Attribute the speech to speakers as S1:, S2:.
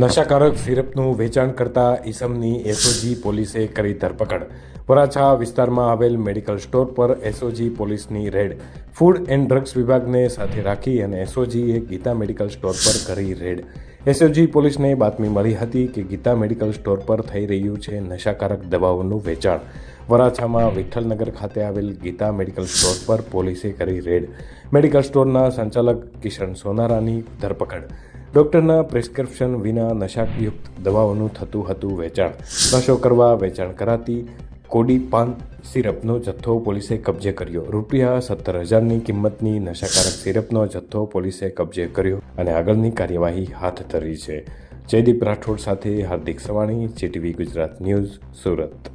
S1: નશાકારક સિરપનું વેચાણ કરતા ઈસમની એસઓજી પોલીસે કરી ધરપકડ. વરાછા વિસ્તારમાં આવેલ મેડિકલ સ્ટોર પર એસઓજી પોલીસની રેડ. ફૂડ એન્ડ ડ્રગ્સ વિભાગને સાથે રાખી અને એસઓજીએ ગીતા મેડિકલ સ્ટોર પર કરી રેડ. એસઓજી પોલીસને બાતમી મળી હતી કે ગીતા મેડિકલ સ્ટોર પર થઈ રહ્યું છે નશાકારક દવાઓનું વેચાણ. વરાછામાં વિઠ્ઠલનગર ખાતે આવેલ ગીતા મેડિકલ સ્ટોર પર પોલીસે કરી રેડ. મેડિકલ સ્ટોરના સંચાલક કિશન સોનારાની ધરપકડ. ડોક્ટરના પ્રિસ્ક્રિપ્શન વિના નશાયુક્ત દવાઓનું થતું હતું વેચાણ. નશો કરવા વેચાણ કરાતી કોડી પાન સિરપનો જથ્થો પોલીસે કબજે કર્યો. રૂપિયા સત્તર હજારની કિંમતની નશાકારક સિરપનો જથ્થો પોલીસે કબજે કર્યો અને આગળની કાર્યવાહી હાથ ધરી છે. જયદીપ રાઠોડ સાથે હાર્દિક સવાણી, જીટીવી ગુજરાત ન્યૂઝ સુરત.